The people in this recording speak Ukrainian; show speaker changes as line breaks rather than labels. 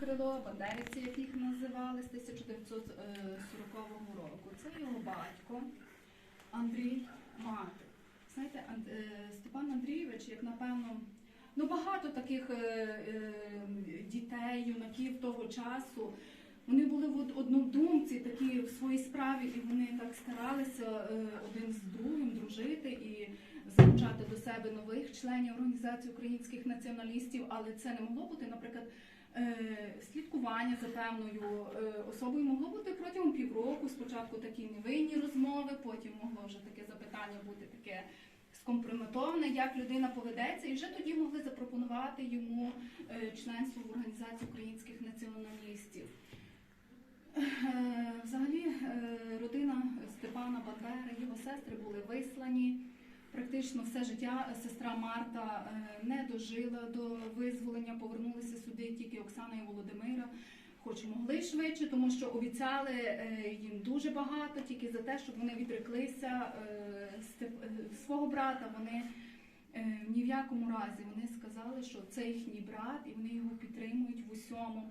Крило, бандерівці, як їх називали з 1940 року. Це його батько Андрій Мати. Знаєте, е, Степан Андрійович, як напевно, ну багато таких е, е, дітей, юнаків того часу. Вони були от однодумці такі в своїй справі, і вони так старалися е, один з другим дружити і залучати до себе нових членів організації українських націоналістів, але це не могло бути, наприклад, е, слідкування за певною е, особою могло бути протягом півроку. Спочатку такі невинні розмови, потім могло вже таке запитання бути таке скомпрометоване, як людина поведеться, і вже тоді могли запропонувати йому е, членство в організації українських націоналістів. Е, Взагалі, е, родина Степана Бандери, його сестри були вислані. Практично все життя сестра Марта е, не дожила до визволення, повернулися сюди тільки Оксана і Володимира, хоч могли швидше, тому що обіцяли е, їм дуже багато, тільки за те, щоб вони відреклися е, е, свого брата. Вони ні в якому разі вони сказали, що це їхній брат, і вони його підтримують в усьому.